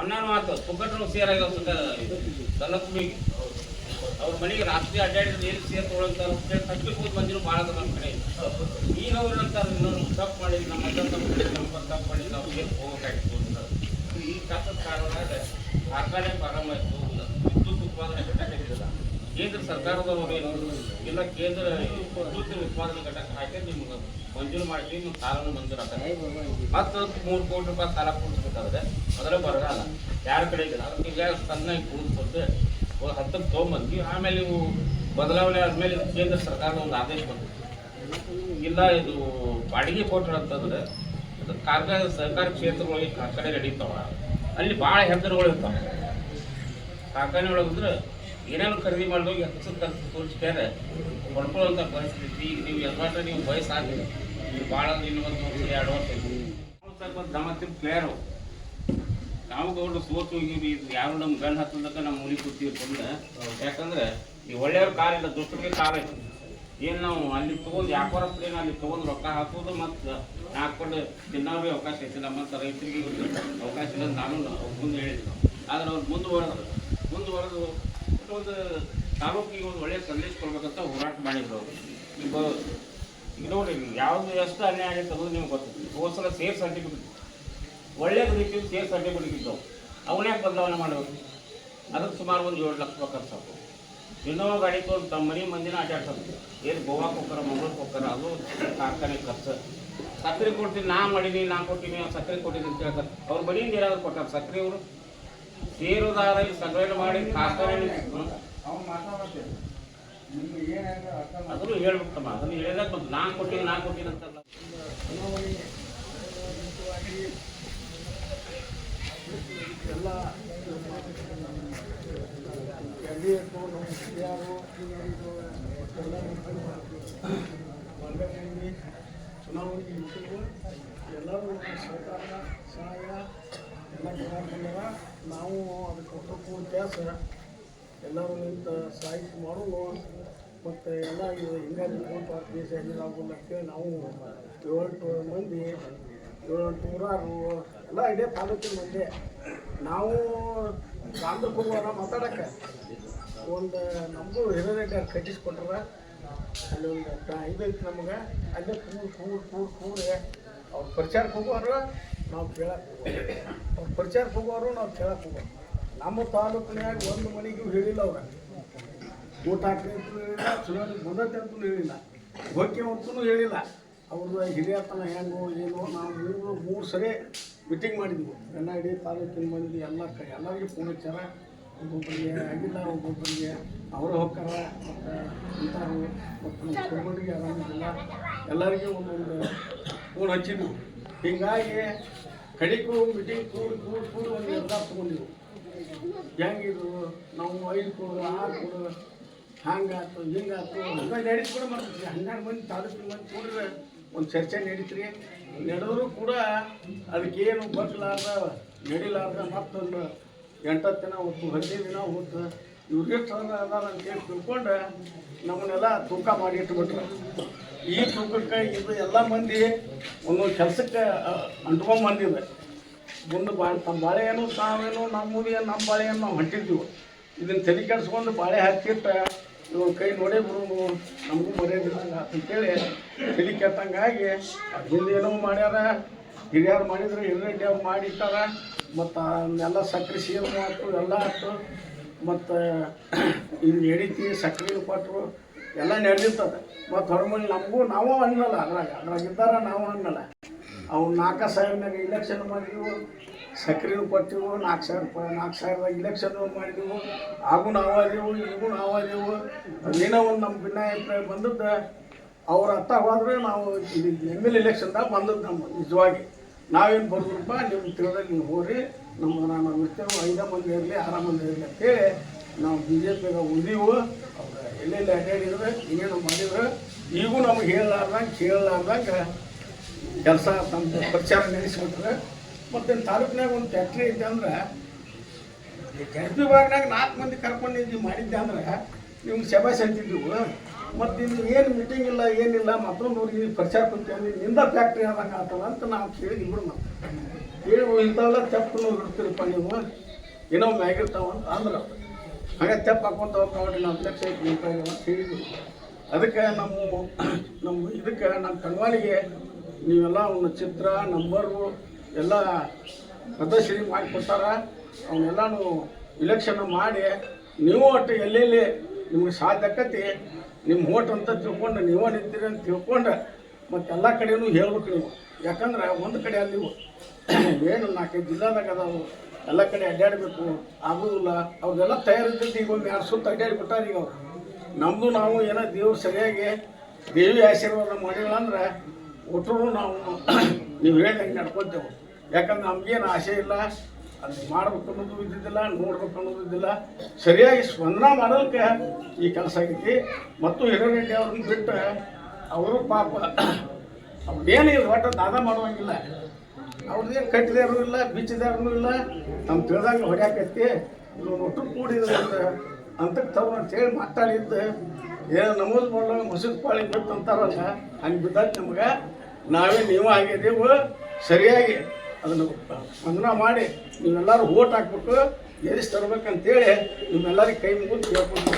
ಮೊನ್ನೆ ಮಾತು ಪುಕ್ಕಟ್ರು ಸೇರಾಗ ದಲಕ್ಷ್ಮಿಗೆ ಅವ್ರ ಮನೆಗೆ ರಾತ್ರಿ ಅಡ್ಡಾಡಿದ್ರೆ ಏನು ಸೇರ್ ತೊಗೊಳಂತಾರ ತಪ್ಪಿ ಕೂತ್ ಬಂದಿರೋ ಭಾಳ ನಮ್ಮ ಕಡೆ. ಈಗ ಅವ್ರು ಅಂತಾರೆ ಇನ್ನೊಂದು ತಪ್ಪು ಮಾಡಿ ನಮ್ಮ ಅಜ್ಜ ತಪ್ಪು ಮಾಡಿ ನಮ್ಮ ತಪ್ಪು ಮಾಡಿ ನಾವು ಏನು ಹೋಗಬೇಕಾಗಿತ್ತು ಅಂತಾರೆ ಈ ಕಷ್ಟದ ಕಾರಣದಾಗ ಕಾರ್ಖಾನೆ ಪ್ರಾರಂಭ ಆಯಿತು ವಿದ್ಯುತ್ ಉತ್ಪಾದನೆ ಘಟಕ ಕೇಂದ್ರ ಸರ್ಕಾರದವರು ಇಲ್ಲ ಕೇಂದ್ರ ವಿದ್ಯುತ್ ಉತ್ಪಾದನೆ ಘಟಕ ಹಾಕಿ ನಿಮ್ಗೆ ಮಂಜೂರು ಮಾಡಿ ನಿಮ್ಮ ಸಾಲನು ಮಂಜೂರು ಆಗ್ತದೆ. ಮತ್ತು ಮೂರು ಕೋಟಿ ರೂಪಾಯಿ ಸಾಲ ಕೂಡಿಸ್ಬೇಕಾದ್ರೆ ಅದರ ಬರಗಾಲ ಯಾರ ಕಡೆ ಇಲ್ಲ. ಅದಕ್ಕೆ ಈಗ ಸಣ್ಣ ಕೂಡಿಸ್ಬಿಟ್ಟು ಹತ್ತಕ್ಕೆ ತೊಗೊಂಬಂದ್ವಿ. ಆಮೇಲೆ ನೀವು ಬದಲಾವಣೆ ಆದಮೇಲೆ ಕೇಂದ್ರ ಸರ್ಕಾರದ ಒಂದು ಆದೇಶ ಬಂತು. ಇಲ್ಲ, ಇದು ಬಾಡಿಗೆ ಕೊಟ್ಟರು ಅಂತಂದ್ರೆ ಕಾರ್ಖಾನೆ ಸರ್ಕಾರಿ ಕ್ಷೇತ್ರಗಳಿಗೆ ಕಾರ್ಖಾನೆ ನಡೀತಾವ. ಅಲ್ಲಿ ಭಾಳ ಹೆಸರುಗಳು ಇರ್ತಾವೆ. ಕಾರ್ಖಾನೆ ಒಳಗಂದ್ರೆ ಏನೇನು ಖರೀದಿ ಮಾಡಿದಾಗ ಹೆಚ್ಚು ಖರ್ಚು ತೋರಿಸ್ತಾರೆ ಕೊಂಡ್ಕೊಳ್ಳುವಂಥ ಪರಿಸ್ಥಿತಿ ನೀವು ಎಲ್ಲ ನೀವು ವಯಸ್ಸಾಗಿದೆ ನೀವು ಭಾಳ ಇನ್ನು ಒಂದು ವರ್ಷ, ಎರಡು ವರ್ಷ ನಮ್ಮ ಪ್ಲೇಯರು ನಾವು ಗೌಡ್ರು ಸೋತು ಇದು ಯಾರು ನಮ್ಮ ಗಂಡ ಹತ್ತದಕ್ಕ ನಮ್ಮ ಮೂಲಿ ಕೂತೀವಿ ಬಂದ. ಯಾಕಂದ್ರೆ ಈ ಒಳ್ಳೆಯವ್ರ ಕಾಲ ಇಲ್ಲ ದುಷ್ಟರಿಗೆ ಕಾಲ ಐತಿ ಏನು ನಾವು ಅಲ್ಲಿ ತೊಗೊಂಡು ವ್ಯಾಪಾರಸ್ಥರೇನು ಅಲ್ಲಿ ತೊಗೊಂಡು ರೊಕ್ಕ ಹಾಕೋದು ಮತ್ತು ಹಾಕೊಂಡು ತಿನ್ನೋರಿಗೆ ಅವಕಾಶ ಐತಿ ಮತ್ತು ರೈತರಿಗೆ ಅವಕಾಶ ಇಲ್ಲ ನಾನು ಮುಂದೆ ಹೇಳಿದ್ರು ಆದ್ರೆ ಅವ್ರು ಮುಂದುವರೆದ್ರು. ಮುಂದುವರೆದು ಒಂದು ತಾಲೂಕಿಗೆ ಒಂದು ಒಳ್ಳೆಯ ಸಂದೇಶ ಕೊಡ್ಬೇಕಂತ ಹೋರಾಟ ಮಾಡಿದ್ರು ಅವರು. ಈಗ ನೋಡ್ರಿ ಯಾವ್ದು ಎಷ್ಟು ಅನ್ಯಾಯ ಆಗಿತ್ತು ಅನ್ನೋದು ನಿಮ್ಗೆ ಗೊತ್ತಿತ್ತು ಹೋದ ಸಲ ಸೇಫ್ ಸರ್ಟಿಫಿಕೇಟ್ ಒಳ್ಳೆಯ ರೀತಿಯಲ್ಲಿ ಸೇರ್ ಸರ್ಟಿಫಿಕೇಟ್ ಇದ್ದವು ಅವನ್ಯಾಕೆ ಬದಲಾವಣೆ ಮಾಡಬೇಕು? ಅದಕ್ಕೆ ಸುಮಾರು ಒಂದು ಏಳು ಲಕ್ಷ ರೂಪಾಯಿ ಖರ್ಚು ಇನ್ನೋವಾ ಗಾಡಿ ತೊಗೊಂಡು ತಮ್ಮ ಮನೆ ಮಂದಿನ ಅಡ್ಡಾಡ್ಸೋದು ಏನು ಗೋವಾಕ್ಕೆ ಹೋಗ್ತಾರೆ ಮಂಗ್ಳೂರ್ಗೆ ಹೋಗ್ತಾರೆ, ಅದು ಕಾರ್ಖಾನೆ ಖರ್ಚು. ಸಕ್ಕರೆ ಕೊಡ್ತೀನಿ, ನಾ ಮಾಡೀನಿ, ನಾ ಕೊಟ್ಟಿನಿ ಸಕ್ಕರೆ ಕೊಟ್ಟಿದ್ದೀನಿ ಅಂತ ಹೇಳ್ತಾರೆ. ಅವ್ರ ಮನೆಯಿಂದ ಏನಾದ್ರು ಕೊಟ್ಟಾರೆ ಸಕ್ಕರೆ ಅವರು ಸೇರುದಾರ ಸಂಗ್ರಹಣೆ ಮಾಡಿ ಹ್ಮ್. ಅದನ್ನು ಹೇಳ್ಬೇಕಮ್ಮ ಅದನ್ನು ಹೇಳಿದಾಗ ಬಂತು ನಾನು ಕೊಟ್ಟಿನಿ ನಾನು ಕೊಟ್ಟಿನಿ ಅಂತಲ್ಲ ಎಲ್ಲ ಎಲ್ ಡಿ ಎಫ್ ಯಾರು ಎಲ್ಲ ಮಂಡ್ಯದಲ್ಲಿ ಚುನಾವಣೆಗೆ ಎಲ್ಲರೂ ಸರ್ಕಾರ ಸಹಾಯ ಎಲ್ಲ ಬಂದಾರ ನಾವು ಅದಕ್ಕೆ ಕೊಟ್ಟು ವ್ಯತ್ಯಾಸ ಎಲ್ಲರೂ ನಿಂತ ಸಹಾಯ ಮಾಡೋದು ಮತ್ತು ಎಲ್ಲ ಇದು ಹಿಂಗಾಗಿ ದೇಶ ಹೆಂಗಾಗೋಲ್ಲ ಅಂತೇಳಿ ನಾವು ಏಳೆಂಟು ಮಂದಿ ಏಳೆಂಟು ನೂರಾರು ಎಲ್ಲ ಇಡೀ ತಾಲೂಕಿನ ಮಂದಿ ನಾವು ಗ್ರಾಮಕ್ಕೆ ಹೋಗುವಾಗ ಮಾತಾಡಕ್ಕೆ ಒಂದು ನಮಗೂ ಹಿರಿಯರಿಗೆ ಕಟ್ಟಿಸ್ಕೊಟ್ರ ಅಲ್ಲಿ ಒಂದು ಕ- ಇದು ಐತಿ ನಮಗೆ. ಅಲ್ಲೇ ಕೂಡ್ ಕೂಡ್ ಕೂಡ್ ಕೂಡಿ ಅವ್ರು ಪ್ರಚಾರಕ್ಕೆ ಹೋಗೋರು ನಾವು ಕೇಳಕ್ಕೆ ಅವ್ರು ಪ್ರಚಾರಕ್ಕೆ ಹೋಗೋರು ನಾವು ಕೇಳಕ್ಕೆ ಹೋಗೋರು. ನಮ್ಮ ತಾಲೂಕಿನಾಗ ಒಂದು ಮನೆಗೂ ಹೇಳಿಲ್ಲ ಅವ್ರ. ಊಟ ಹಾಕಿ ಅಂತಲೂ ಹೇಳಿಲ್ಲ ಚುನಾವಣೆ ಬಂದತೆ ಅಂತಲೂ ಹೇಳಿಲ್ಲ. ಹೋಗಿ ಅಂತಲೂ ಹೇಳಿಲ್ಲ. ಅವ್ರದ್ದು ಹಿರಿಯತನ ಹೆಂಗೋ ಏನೋ ನಾವು ಮೂರು ಮೂರು ಸರಿ ಮೀಟಿಂಗ್ ಮಾಡಿದ್ವಿ. ಇಡೀ ತಾಲೂಕಿನ ಮಂದಿ ಎಲ್ಲ ಎಲ್ಲರಿಗೆ ಫೋನ್ ಹಚ್ಚಾರ ಒಬ್ಬೊಬ್ಬರಿಗೆ ಆಗಿಲ್ಲ, ಒಬ್ಬೊಬ್ಬರಿಗೆ ಅವರು ಹೋಗ್ತಾರ ಮತ್ತು ಇಂಥವ್ರು, ಮತ್ತು ನಮ್ಮ ಆರಾಮಿಲ್ಲ ಎಲ್ಲರಿಗೂ ಒಂದೊಂದು ಫೋನ್ ಹಚ್ಚಿದ್ವು. ಹೀಗಾಗಿ ಕಡಿಗೂ ಮೀಟಿಂಗ್ ಕೂಡ, ಕೂಡಿ ಕೂಡಿ ಒಂದು ಎಲ್ಲ ತೊಗೊಂಡಿವು ಹೆಂಗಿದು ನಾವು ಐದು ಕೊಡು, ಆರು ಕೊಡು ಹಂಗಾಯ್ತು ಹಿಂಗಾಯ್ತು ಹಂಗ ನಡೀತು ಕೂಡ ಮಾಡ್ತೀವಿ ಹನ್ನೆರಡು ಮಂದಿ, ತಾಲೂಕಿನ ಮಂದಿ ಕೂಡಿದ್ರೆ ಒಂದು ಚರ್ಚೆ ನಡೀತ್ರಿ. ನಡೆದ್ರು ಕೂಡ ಅದಕ್ಕೇನು ಬಗ್ಲಾರ್ದ ನಡಿಲಾರ್ದ ಮತ್ತೊಂದು ಎಂಟತ್ತು ದಿನ ಹೊತ್ತು ಹದಿನೈದು ದಿನ ಹೊತ್ತು ಇವ್ರಿಗೆ ಎಷ್ಟು ಅದಾರ ಅಂತೇಳಿ ತಿಳ್ಕೊಂಡು ನಮ್ಮನ್ನೆಲ್ಲ ತೂಕ ಮಾಡಿ ಇಟ್ಬಿಟ್ರು. ಈ ತೂಕಕ್ಕೆ ಇದು ಎಲ್ಲ ಮಂದಿ ಒಂದೊಂದು ಕೆಲಸಕ್ಕೆ ಅಂಟ್ಕೊಂಡ್ ಬಂದಿದೆ ಮುಂದೆ ಬಾಳೆ, ತಮ್ಮ ಬಾಳೆಯನ್ನು ತಾವೇನು ನಮ್ಮದು ಏನು ನಮ್ಮ ಬಾಳೆಯನ್ನು ನಾವು ಹಂಟಿದ್ವಿ ಇದನ್ನು ತಲೆ ಕೆಡಿಸ್ಕೊಂಡು ಬಾಳೆ ಹಾಕಿಟ್ಟ ಇವ್ರ ಕೈ ನೋಡೇ ಬರೋನು ನಮಗೂ ಮರ್ಯಾದಿಲ್ಲ ಅಂತೇಳಿ ತಲೆ ಕೆಟ್ಟಂಗಾಗಿ ಹಿಂದೆ ಏನೋ ಮಾಡ್ಯಾರ, ಹಿರಿಯರು ಮಾಡಿದ್ರು ಅವ್ರು ಮಾಡಿಟ್ಟಾರ. ಮತ್ತು ಎಲ್ಲ ಸಕ್ಕರೆ ಸೇವನೆ ಆಯ್ತು ಎಲ್ಲ ಆಯ್ತು ಮತ್ತು ಹಿಂಗೆ ಎಡಿತಿ ಸಕ್ಕರೆ ಕೊಟ್ಟರು ಎಲ್ಲ ನಡೆದಿರ್ತದೆ. ಮತ್ತು ಹೊರಮನೆ ನಮಗೂ, ನಾವು ಅನ್ನಲ್ಲ ಅದ್ರಾಗ. ಅದ್ರಾಗ ಇದ್ದಾರ ನಾವು ಅನ್ನಲ್ಲ ಅವು ನಾಲ್ಕು ಸಾವಿರನಾಗ ಇಲೆಕ್ಷನ್ ಮಾಡಿದೆವು ಸಕ್ರೆನೂ ಕೊಟ್ಟಿವು, ನಾಲ್ಕು ಸಾವಿರ ರೂಪಾಯಿ ನಾಲ್ಕು ಸಾವಿರದಾಗ ಇಲೆಕ್ಷನ್ ಮಾಡಿದೆವು. ಆಗೂ ನಾವು ಅದೀವು ಈಗೂ ನಾವು ಅದೀವು ಏನೋ ಒಂದು ನಮ್ಮ ಭಿನ್ನಾಭಿಪ್ರಾಯ ಬಂದದ್ದು, ಅವ್ರ ಹತ್ತ ಹೋದ್ರೆ ನಾವು ಎಂ ಎಲ್ ಎಲೆಕ್ಷನ್ದಾಗ ಬಂದದ್ದು ನಮ್ಮ ನಿಜವಾಗಿ. ನಾವೇನು ಬರ್ದ್ರಪ್ಪ ನಿಮ್ಮ ತಿಳಿದಾಗ ನೀವು ಹೋಗ್ರಿ ನಮ್ಮ ನಾನು ಇರ್ತೇವೆ ಐದು ಮಂದಿ ಇರಲಿ, ಆರ ಮಂದಿ ಇರಲಿ ಅಂತೇಳಿ ನಾವು ಬಿ ಜೆ ಪಿಗ ಉಳಿದೀವು ಎಲ್ಲೆಲ್ಲಿ ಅಡ್ಡಾಡಿದ್ರೆ ಏನೇನು ಮಾಡಿದ್ರು. ಈಗೂ ನಮ್ಗೆ ಹೇಳಲಾರ್ದಂಗೆ, ಕೇಳಲಾರ್ದಂಗೆ ಕೆಲಸ ತಮ್ಮ ಪ್ರಚಾರ ನಡೆಸ್ಬಿಟ್ರೆ ಮತ್ತು ತಾಲೂಕಿನಾಗ ಒಂದು ಫ್ಯಾಕ್ಟ್ರಿ ಐತೆ ಅಂದ್ರೆ, ಈ ಕೆಳಪಿ ಭಾಗನಾಗ ನಾಲ್ಕು ಮಂದಿ ಕರ್ಕೊಂಡು ನೀವು ಮಾಡಿದ್ದೆ ಅಂದ್ರೆ, ನಿಮ್ಗೆ ಶಬಾಸ್ ಅಂತಿದ್ವು. ಮತ್ತು ಇಲ್ಲಿ ಏನು ಮೀಟಿಂಗ್ ಇಲ್ಲ, ಏನಿಲ್ಲ, ಮತ್ತೊಂದು ಊರಿಗೆ ಪ್ರಚಾರ ಕೊಡ್ತೇವೆ ನಿಂದ ಫ್ಯಾಕ್ಟ್ರಿ ಆದಂಗೆ ಆಗ್ತದ ಅಂತ ನಾವು ಕೇಳಿ ಇಬ್ಬರು ಮತ್ತೆ. ಇಂಥವೆಲ್ಲ ತೆಪ್ಪು ಬಿಡ್ತೀರಪ್ಪ ನೀವು. ಏನೋ ಮ್ಯಾಗಿರ್ತಾವ ಅಂತ ಅಂದ್ರೆ. ಹಾಗೆ ತೆಪ್ಪ ಹಾಕೊಂತ ಹೋಗ್ತಾವ್ರಿ ನಾವು ಅಧ್ಯಕ್ಷ ಅಂತ ಅದಕ್ಕೆ ನಮ್ಮ ನಮ್ಮ ಇದಕ್ಕೆ ನಮ್ಮ ಕಣ್ವಾಲಿಗೆ ನೀವೆಲ್ಲ ಅವನ ಚಿತ್ರ ನಂಬರು ಎಲ್ಲ ಪ್ರದರ್ಶನ ಮಾಡಿ ಅವನ್ನೆಲ್ಲಾನು ಇಲೆಕ್ಷನ್ ಮಾಡಿ, ನೀವು ಒಟ್ಟು ಎಲ್ಲೆಲ್ಲಿ ನಿಮ್ಗೆ ಸಾಧ್ಯ ಆಕತಿ ನಿಮ್ಮ ಓಟ್ ಅಂತ ತಿಳ್ಕೊಂಡು ನೀವೇ ನಿಂತೀರಿ ಅಂತ ತಿಳ್ಕೊಂಡು ಮತ್ತೆಲ್ಲ ಕಡೆನೂ ಹೇಳ್ಬೇಕು ನೀವು. ಯಾಕಂದ್ರೆ ಒಂದು ಕಡೆ ಅಲ್ಲಿ ಏನು ನಾಲ್ಕೈದು ಜಿಲ್ಲಾದಾಗ ಅದಾವು ಎಲ್ಲ ಕಡೆ ಅಡ್ಡಾಡಬೇಕು ಆಗೋದಿಲ್ಲ. ಅವ್ರಿಗೆಲ್ಲ ತಯಾರಿದ್ದೈತಿ ಈಗ ಒಂದು ಎರಡು ಸುತ್ತ ಅಡ್ಡಾಡಿಬಿಟ್ಟಾರ ಈಗ ಅವ್ರು. ನಮ್ಮದು ನಾವು ಏನೋ ದೇವ್ರು ಸರಿಯಾಗಿ ದೇವಿ ಆಶೀರ್ವಾದ ಮಾಡಿಲ್ಲ ಅಂದ್ರೆ ಒಟ್ಟರು ನಾವು ನೀವು ಹೇಳ್ದಂಗೆ ನಡ್ಕೊತೇವೆ. ಯಾಕಂದ್ರೆ ನಮಗೇನು ಆಸೆ ಇಲ್ಲ. ಅದು ಮಾಡ್ಬೇಕು ಅನ್ನೋದು ಇದ್ದಿದ್ದಿಲ್ಲ, ನೋಡ್ಬೇಕು ಅನ್ನೋದು ಇದ್ದಿಲ್ಲ. ಸರಿಯಾಗಿ ಸ್ಪಂದನ ಮಾಡೋದಕ್ಕೆ ಈ ಕೆಲಸ ಆಗೈತಿ. ಮತ್ತು ಹಿರೇರೆಡ್ಡಿ ಅವ್ರನ್ನ ಬಿಟ್ಟು ಅವರು ಪಾಪ ಅವ್ರೇನು ಒಟ್ಟು ದಾದ ಮಾಡುವಂಗಿಲ್ಲ. ಅವ್ರದ್ದೇನು ಕಟ್ಟಿದಾರು ಇಲ್ಲ ಬಿಚ್ಚಿದಾರು ಇಲ್ಲ. ನಮ್ಮ ತಿಳಿದಂಗೆ ಹೊಡ್ಯಾಕೈತಿ ಇವ್ರು ಒಟ್ಟು ಕೂಡಿದ ಅಂತಕ್ಕೆ ತಗೋ ಅಂತೇಳಿ ಮಾತಾಡಿದ್ದು. ಏನು ನಮೂದು ಮಾಡೋ ಮುಸಿದ ಪಾಳಿ ಬಿತ್ತು ಅಂತಾರಲ್ಲ, ಹಂಗೆ ಬಿದ್ದಾಗ ನಮ್ಗೆ. ನಾವೇ ನೀವು ಆಗಿದ್ದೀವು. ಸರಿಯಾಗಿ ಅದನ್ನು ಸ್ಪಂದನ ಮಾಡಿ ನೀವೆಲ್ಲರೂ ಓಟ್ ಹಾಕ್ಬಿಟ್ಟು ಎರಿಸಿ ತರ್ಬೇಕಂತೇಳಿ ನಿಮ್ಮೆಲ್ಲರಿಗೆ ಕೈ ಮುಗಿದು ಕೇಳ್ಕೊಂಡು